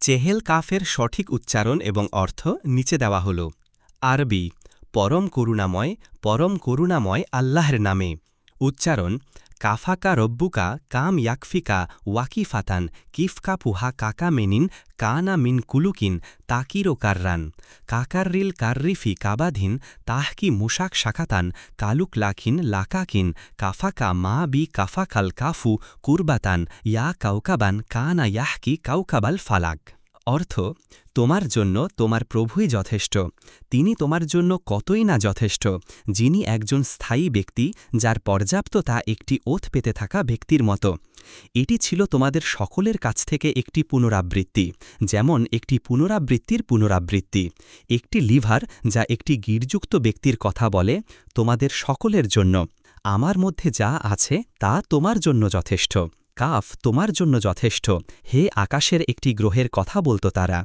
Chehel কাফের সঠিক উচ্চারণ এবং অর্থ নিচে দেওয়া হল। আরবি, পরম করুণাময় পরম করুণাময় আল্লাহর নামে। উচ্চারণ কাফাকা রব্বুকা কাম ইয়াকফিকা ওয়াকিফাতান কিফকা পুহা কাকা মেনিন কানা মিন কুলুকিন তাকিরো কাররান কাকাররিল কার্রিফি কাবাধিন তাহকি মুশাক শাকাতান কালুক লাখিন লাকাকিন কাফাকা মা বি কাফাকাল কাফু কুরবাতান ইয়া কাউকাবান কানা ইয়াহকি কাউকাবাল ফালাক অর্থ, তোমার জন্য তোমার প্রভুই যথেষ্ট, তিনি তোমার জন্য কতই না যথেষ্ট, যিনি একজন স্থায়ী ব্যক্তি, যার পর্যাপ্ততা একটি ওথ পেতে থাকা ব্যক্তির মতো। এটি ছিল তোমাদের সকলের কাছ থেকে একটি পুনরাবৃত্তি, যেমন একটি পুনরাবৃত্তির পুনরাবৃত্তি। একটি লিভার যা একটি গিরযুক্ত ব্যক্তির কথা বলে, তোমাদের সকলের জন্য। আমার মধ্যে যা আছে, তা তোমার জন্য যথেষ্ট। কাফ তোমার জন্য যথেষ্ট। হে আকাশের একটি গ্রহের কথা বলতো তারা।